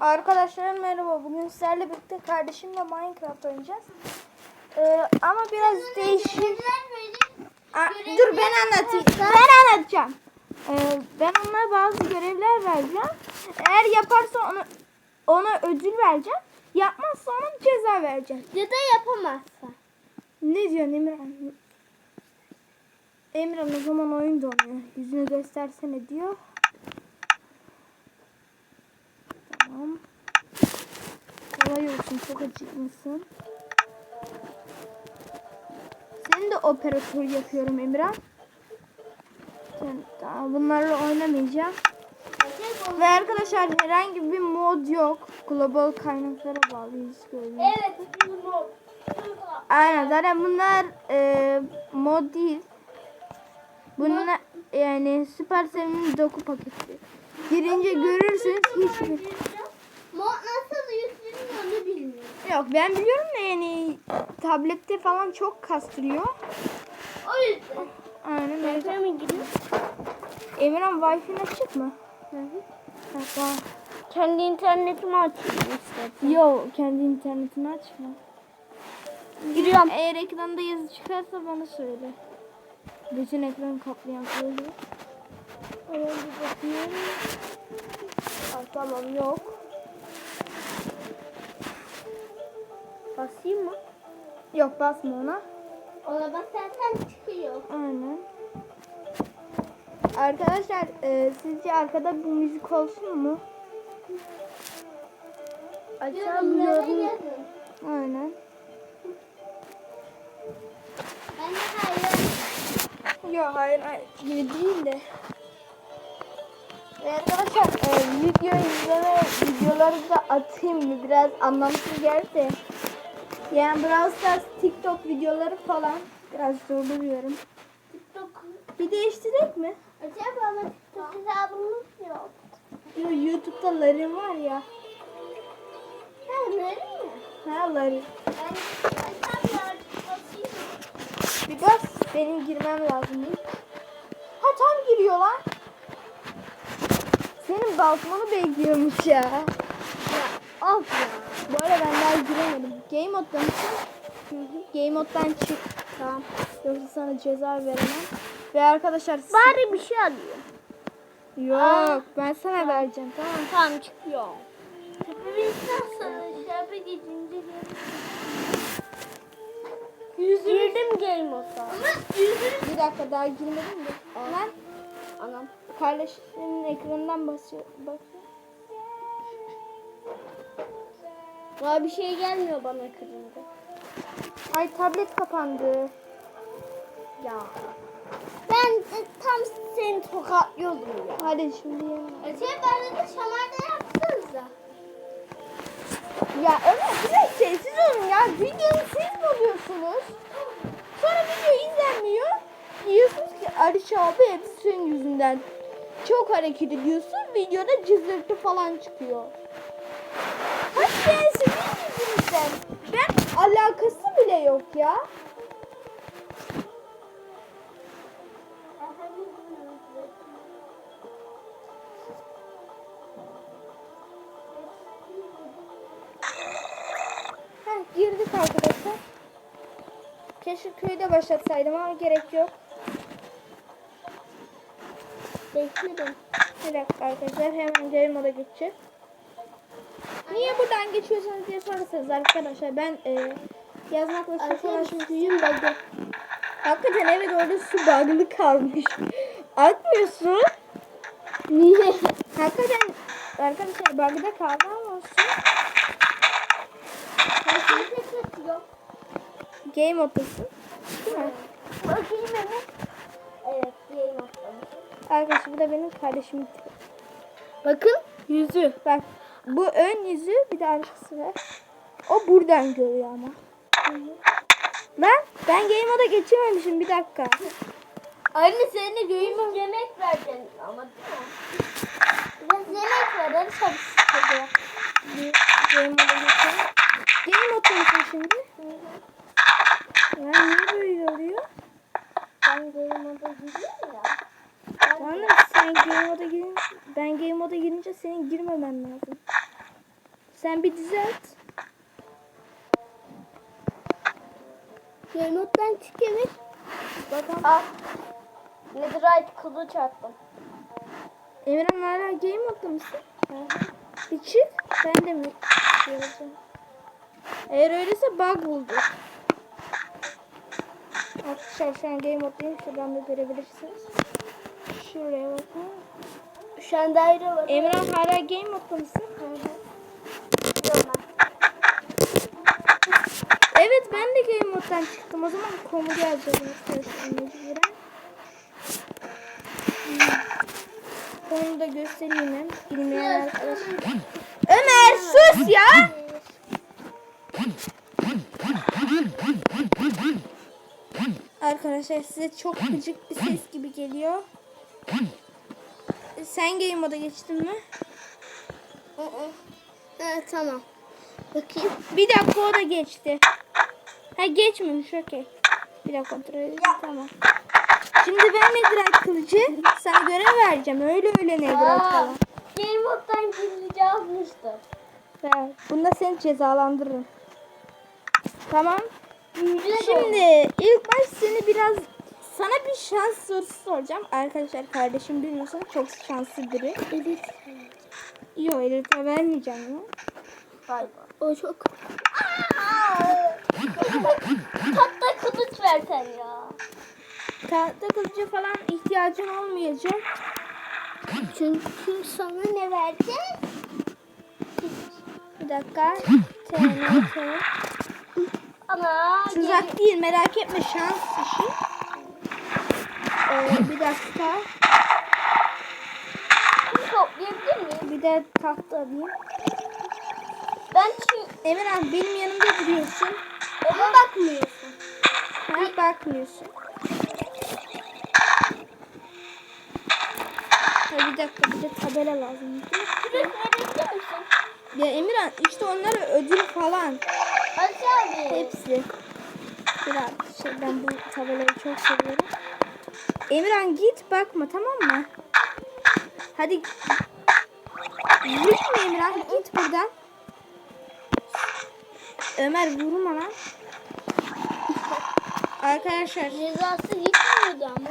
Arkadaşlar merhaba. Bugün sizlerle birlikte kardeşimle Minecraft oynayacağız. Ee, ama biraz değişik. Aa, dur ben anlatayım. Ben anlatacağım. Ee, ben ona bazı görevler vereceğim. Eğer yaparsa onu ona ödül vereceğim. Yapmazsa ona ceza vereceğim. Ya da yapamazsa. Ne diyorsun Emirhan? Emirhan o zaman oyun donuyor. Yüzünü göstersene diyor. Tamam. Kolay olsun çok acıkmışsın. Seni de operatör yapıyorum Emirhan. Sen, tamam, bunlarla oynamayacağım. Ve arkadaşlar herhangi bir mod yok. Global kaynaklara bağlıyız gördüğünüz Evet. bu. Aynen zaten bunlar e, mod değil. Bunlar yani Supercell'in doku paketi. Girince görürsünüz hiçbir. Mod nasıl yükleniyor onu bilmiyorum. Yok ben biliyorum da yani tablette falan çok kastırıyor. O yüzden. Aynen öyle. Ben mi? Emirhan Wi-Fi'nin açık mı? Hı hı. Ha, tamam. Kendi internetimi açayım istedim. Yo kendi internetini açma. Giriyorum. Eğer ekranda yazı çıkarsa bana söyle. Bütün ekranı kaplayan söyle. Hemen bir bakayım. Aa, tamam yok. Basayım mı? Yok basma ona. Ona basarsan çıkıyor. Aynen. Arkadaşlar e, sizce arkada bir müzik olsun mu? Açamıyorum. Aynen. Ben de hayır. Yok hayır, hayır gibi değil de. Ve arkadaşlar e, video izleme videoları da atayım mı? Biraz anlamsız geldi. Yani Brawl Stars, TikTok videoları falan biraz zorluyorum. TikTok. Bir değiştirek mi? Acaba ama TikTok hesabımız yok. Yo, YouTube'da Larry var ya. Ha öyle mi? Ha basayım. Bir bas. Benim girmem lazım. Ha tam giriyor lan. Senin basmanı bekliyormuş ya. Of ya. Bu arada ben daha giremedim. Game modda mısın? Game moddan çık. Tamam. Yoksa sana ceza veremem. Ve arkadaşlar Bari bir şey alayım. Yok ben sana vereceğim tamam. Tamam çıkıyor. Biz nasıl Girdim game. Ama yüzünü Bir dakika daha girmedim de. Lan Anam. kardeşinin ekranından basıyor. Bak. Daha bir şey gelmiyor bana kırınca. Ay tablet kapandı. Ya. Ben de tam seni tokatlıyordum ya. Hadi şimdi yemin. Şey bana da şamarda yapsanıza. Ya Ömer biraz sessiz olun ya. Videoyu siz buluyorsunuz. Sonra video izlenmiyor. Diyorsunuz ki Aliş abi hepsi senin yüzünden. Çok hareket ediyorsun. Videoda cızırtı falan çıkıyor. Hadi ben sizin yüzünüzden. Ben alakası bile yok ya. Heh, girdik arkadaşlar. Keşke köyde başlatsaydım ama gerek yok. Bekledim. Bir dakika arkadaşlar hemen geri moda geçeceğiz. Niye buradan geçiyorsunuz diye sorarsanız arkadaşlar ben e, yazmakla çok uğraşmışım bug'ı. Hakikaten evet orada su bug'lı kalmış. Akmıyor su. Niye? Hakikaten arkadaşlar bug'da kaldı ama su. Game. Değil mi? Bakayım hemen. Evet game moda. Arkadaşlar bu da benim kardeşimin. Bakın. Yüzü. Bak bu ön yüzü bir de arkası var. O buradan görüyor ama. Lan ben game moda geçememişim bir dakika. Anne seninle göğümün yemek vereceksin ama değil mi? Biraz yemek ver hadi game moda geçelim. Game mısın şimdi? Lan niye böyle oluyor? Ben game moda gidiyorum ya. Bana sen game moda girin, ben game moda girince senin girmemen lazım. Sen bir düzelt. Remote'dan çıkıyor. Bakalım. Al. Netherite kılıç attım. Emirhan hala game modda mısın? Bir çık. Ben de mi? Göreceğim. Eğer öyleyse bug buldu. Arkadaşlar şu an game moddayım. Şuradan da görebilirsiniz. Şuraya bakın. Şu an daire var. Emirhan hala game modda mısın? Yok ben. Evet ben de game moddan çıktım. O zaman komu geleceğiz arkadaşlar. Konumu da göstereyim hem bilmeyen arkadaşlar. Ömer sus ya! Arkadaşlar size çok gıcık bir ses gibi geliyor. Sen game moda geçtin mi? Evet tamam. Bakayım. Bir dakika o da geçti. Ha geçmemiş okey. Bir dakika kontrol edeyim tamam. Şimdi ben Netherite kılıcı sana görev vereceğim. Öyle öyle Netherite falan. Game mode'dan gizlice almıştım. Ver. Bunda seni cezalandırırım. Tamam. Şimdi Şimdi ilk baş seni biraz sana bir şans sorusu soracağım. Arkadaşlar kardeşim bilmiyorsan çok şanslı biri. Evet. Yok Elif'e vermeyeceğim ya. Galiba. O çok. Hatta kılıç versen ya. Tahta kılıcı falan ihtiyacın olmayacak. Çünkü sana ne vereceğiz? Bir dakika. TNT. Ana. Tuzak değil merak etme şans işi. Ee, bir dakika. geri toplayabilir miyim? Bir de tahta alayım. Ben çünkü Emirhan benim yanımda duruyorsun. ona bakmıyorsun. Ha, bakmıyorsun. Ha, bir dakika bir de tabela lazım. Kürek verebilir misin? Ya Emirhan işte onlara ödül falan. Aç abi. Hepsi. Biraz şey ben bu tabelayı çok seviyorum. Emirhan git bakma tamam mı? Hadi. Gitme Emirhan git buradan. Ömer vurma lan. Arkadaşlar Cezası gitmiyordu ama.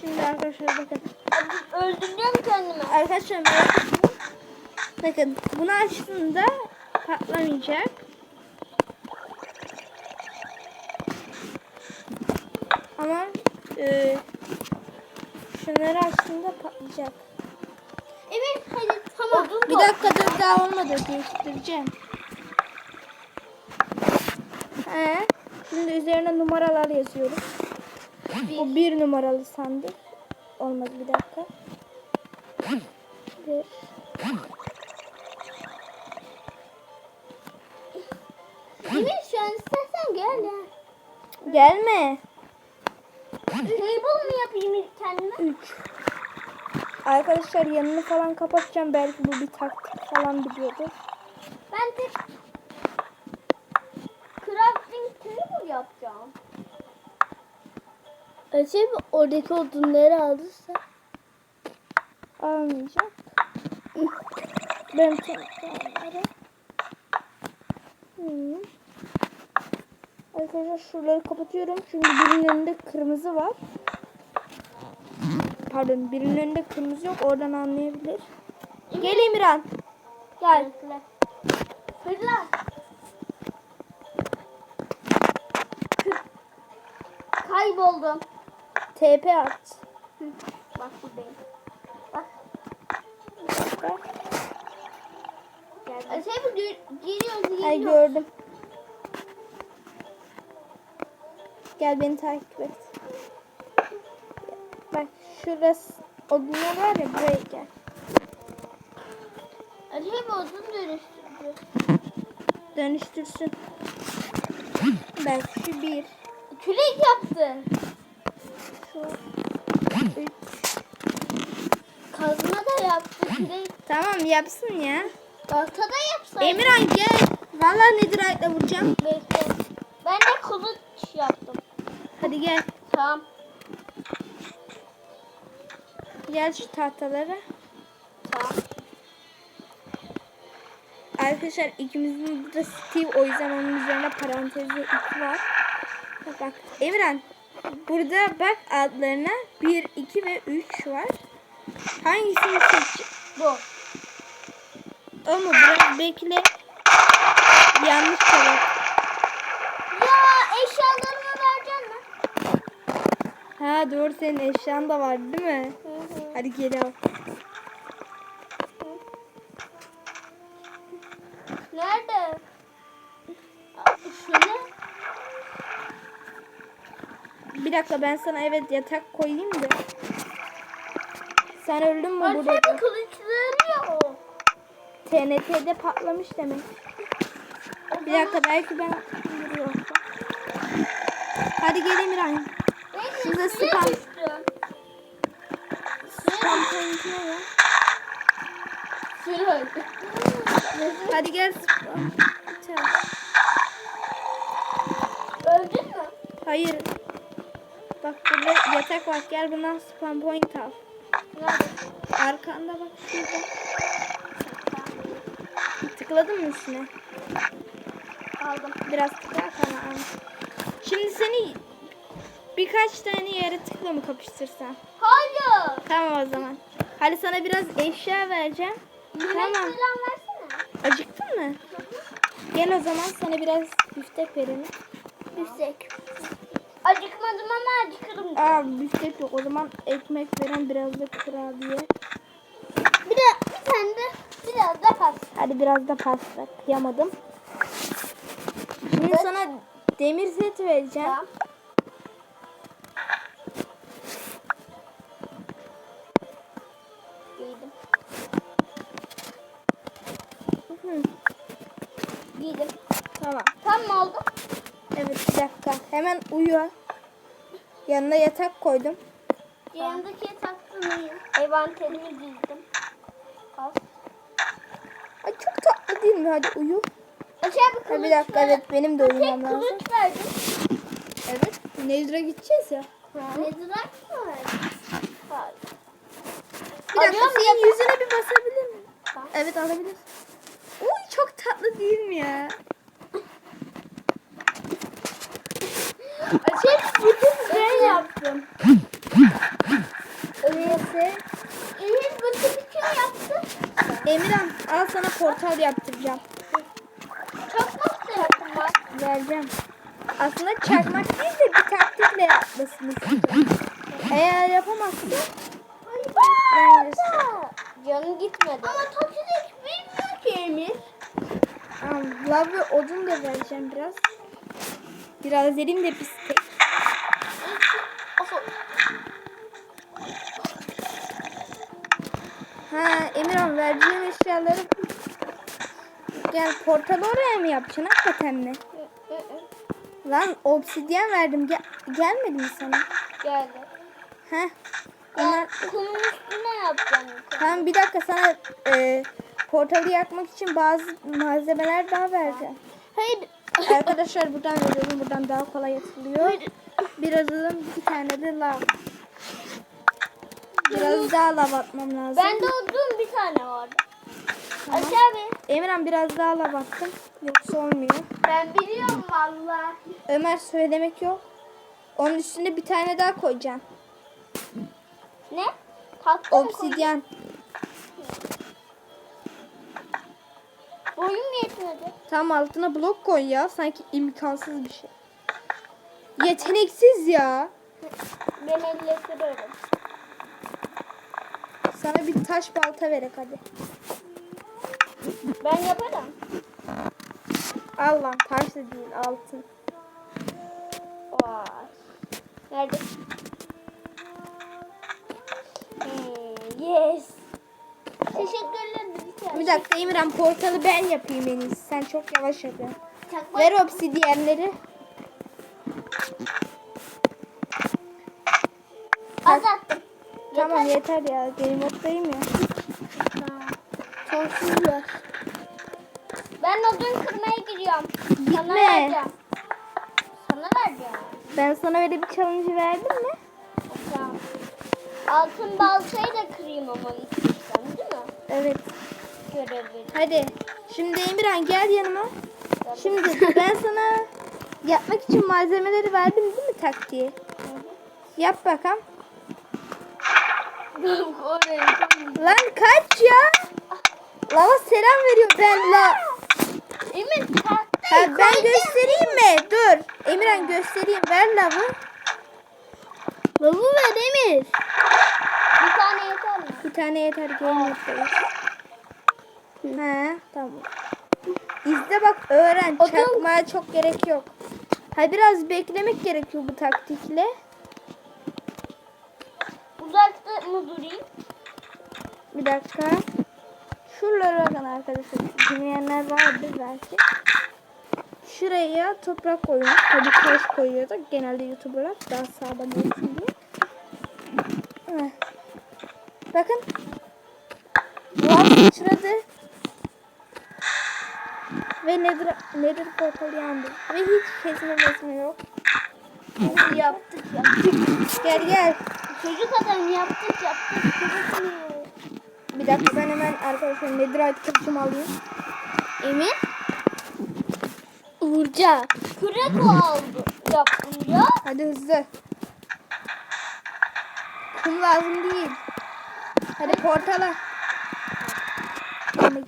şimdi arkadaşlar bakın. Hadi öldüreceğim kendimi. Arkadaşlar etmeyin. Bakın bunu açtığında patlamayacak. Ama e, şunları açtığında patlayacak. Tamam. Bir dakika dur daha olmadı değiştireceğim. He. Şimdi üzerine numaralar yazıyorum. Bu bir numaralı sandık. Olmadı bir dakika. Bir. Evet şu an istersen gel ya. Gelme. Table mı yapayım kendime? 3. Arkadaşlar yanını falan kapatacağım. Belki bu bir taktik falan biliyordur. Ben tek crafting table yapacağım. Acaba oradaki odunları alırsa? Almayacak. Ben onları. Hmm. Arkadaşlar şuraları kapatıyorum. Çünkü birinin önünde kırmızı var. Pardon birinin önünde kırmızı yok. Oradan anlayabilir. Gel Emirhan. Gel. Fırla. Kayboldum. TP at. Bak buradayım. Bak. Bak. Gel. Şey bu giriyoruz giriyoruz. Ay gördüm. Gel beni takip et. Şurası odunlar var ya buraya gel. Acaba odun dönüştürdü. Dönüştürsün. Belki şu bir. Kürek yaptı. Şu üç. Kazma da yaptı. Kürek. Tamam yapsın ya. Balta da yapsaydı. Emirhan gel. Vallahi Netherite'le vuracağım. Bekle. Ben de kılıç yaptım. Hadi gel. Tamam. Gel şu tahtalara. Tamam. Arkadaşlar ikimizin burada Steve o yüzden onun üzerine parantezde 2 var. Bak bak. Emirhan burada bak adlarına 1, 2 ve 3 var. Hangisini seç? Bu. Ama biraz bekle. Yanlış cevap. Ya eşyalarımı vereceksin mi? Ha doğru senin eşyan da var değil mi? Hı. Hadi geri al. Nerede? Ne? Bir dakika ben sana evet yatak koyayım da. Sen öldün mü burada? Arkada kılıçları yok. TNT'de patlamış demek. Bir dakika belki ben. Hadi gel Emirhan. Şurada spam. düştüm. Suya Hadi gel. Çal. Öldün mü? Hayır. Bak burada yatak var. Gel bundan spam point al. Nerede? Arkanda bak şurada. Tıkladın mı üstüne? Aldım. Biraz tıkla al. Şimdi seni birkaç tane yere tıkla mı kapıştırsam? Hayır. Tamam o zaman. Hadi sana biraz eşya vereceğim. Tamam. Acıktın mı? Gel o zaman sana biraz büftek verelim. Büftek. Acıkmadım ama acıkırım. Aa büftek yok. O zaman ekmek veren biraz da kurabiye. Bir de bir tane de biraz da pas. Hadi biraz da pasta. Kıyamadım. Şimdi sana demir set vereceğim. Tamam. Hemen uyu. Yanına yatak koydum. Yanındaki taktım iyi. Envanterimi dizdim. Al. Ay çok tatlı değil mi? Hadi uyu. Aşağı bir Ha, kılıç bir dakika ver. evet benim de uyumam Tek lazım. kılıç verdim. Evet. Nezir'e gideceğiz ya. Ne durak mı verdin? Hayır. Bir dakika Alıyorum senin yüzüne bir basabilir miyim? Evet alabilirsin. Uy çok tatlı değil mi ya? Şey bütün şey yaptım. Neyse. Emir bütün bütün yaptım. Emirhan al sana portal yaptıracağım. Çok mutlu yaptım bak. Vereceğim. Aslında çakmak değil de bir taktikle yapmasını istiyorum. Eğer yapamazsan Canım gitmedi. Ama hiç bilmiyor ki Emir. Lav ve odun da vereceğim biraz. Biraz elim de pislik. Ha Emirhan vereceğim eşyaları Gel portalı oraya mı yapacaksın hakikaten mi? Lan obsidyen verdim gel gelmedi mi sana? Geldi. Heh. Onlar, kumun üstüne yapacağım. tamam bir dakika sana e, portalı yakmak için bazı malzemeler daha vereceğim. Hayır. Arkadaşlar buradan veriyorum. Buradan daha kolay atılıyor. Biraz odun, bir tane de lav. Biraz daha lav atmam lazım. Bende odun bir tane vardı. Aşağı bir. Emirhan biraz daha lav attım. Yoksa olmuyor. Ben biliyorum valla. Ömer söylemek yok. Onun üstüne bir tane daha koyacağım. Ne? Tatlı? Obsidyen. Boyum yetmedi. Tam altına blok koy ya. Sanki imkansız bir şey. Yeteneksiz ya. Ben elle kırarım. Sana bir taş balta verek hadi. Ben yaparım. Al lan taş da değil altın. Vay. Nerede? Hmm, yes. Teşekkürler. Bir dakika Emirhan portalı ben yapayım en iyisi. Sen çok yavaş yapıyorsun. Çakmak. Ver obsidyenleri. Azalttım. Tamam yeter ya. Game moddayım ya. Sonsuz var. Ben odun kırmaya giriyorum. Sana Gitme. vereceğim. Sana vereceğim. Ben sana öyle bir challenge verdim mi? Tamam. Altın baltayı da kırayım ama istiyorsan değil mi? Evet. Görev verin. Hadi Şimdi Emirhan gel yanıma. Şimdi ben sana yapmak için malzemeleri verdim değil mi taktiği? Yap bakalım. Lan kaç ya? Lava selam veriyor ben la. Tahtayı ben koydum. göstereyim mi? Dur. Emirhan göstereyim. Ver lavı. Lavı ver Emir. Bir tane yeter mi? Bir tane yeter game He tamam. İzle bak öğren. O da- Çakmaya çok gerek yok. Ha biraz beklemek gerekiyor bu taktikle. Uzakta mı durayım? Bir dakika. Şuralara bakın arkadaşlar. Bilmeyenler vardır belki. Şuraya toprak koyuyoruz. Tabii taş koyuyorduk. Genelde YouTuber'lar daha sağlam olsun diye. Bakın. Lav sıçradı. Ve nedir, nedir portal yandı. Ve hiç kesme kesme yok. yaptık yaptık. Gel gel. Çocuk adam yaptık yaptık. Kırıkmıyor. Bir dakika ben hemen arkadaşlar Netherite kılıcımı alayım. Emin? Vuracağım. Kürek oldu yapınca. Hadi hızlı. Kum lazım değil. Hadi portala. Ben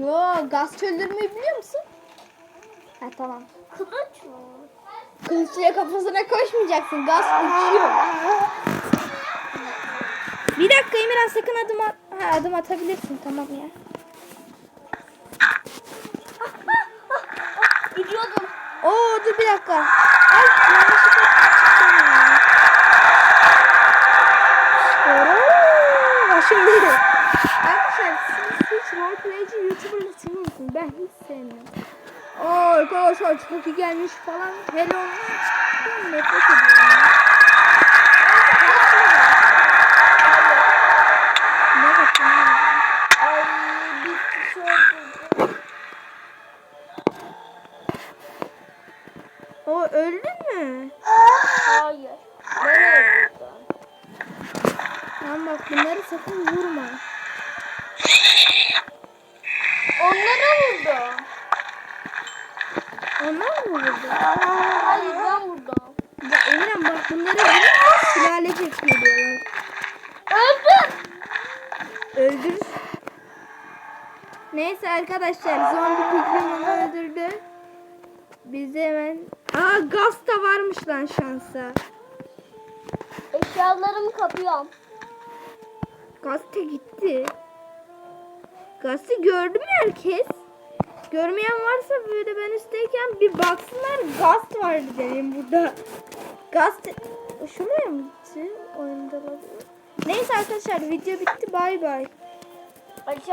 Yo gaz çöldürmeyi biliyor musun? Ha tamam. Kılıç mı? Kılıçla kafasına koşmayacaksın. Gaz uçuyor. Bir dakika Emirhan sakın adım at. Ha, adım atabilirsin tamam ya. Gidiyordum. Oo dur bir dakika. Ay yanlışlıkla. Oo, değil. Arkadaşlar siz hiç roleplayci YouTuber'ı seviyor musunuz? Ben hiç sevmiyorum. Oo arkadaşlar çok gelmiş falan. Hello. Ben nefret ediyorum ya. Ne bakıyorsun ya? Ay bir kişi öldürdü. O öldü mü? Hayır. Ben öldürdüm. Tamam bak bunları sakın vurma. Onlara vurdum. Onlar mı vurdu? Hayır ben vurdum. Ya Emirhan bak bunları vurma geliyorlar. Öldüm. Öldür. Neyse arkadaşlar zombi pigmin onu öldürdü. Biz hemen... Aa gaz da varmış lan şansa. Eşyalarımı kapıyorum. Gazete gitti. Gazete gördü mü herkes? Görmeyen varsa böyle ben üstteyken bir baksınlar gaz vardı benim burada. Gazete... Şuraya mı gitti? Oyunda olabilir. Neyse arkadaşlar video bitti bay bay.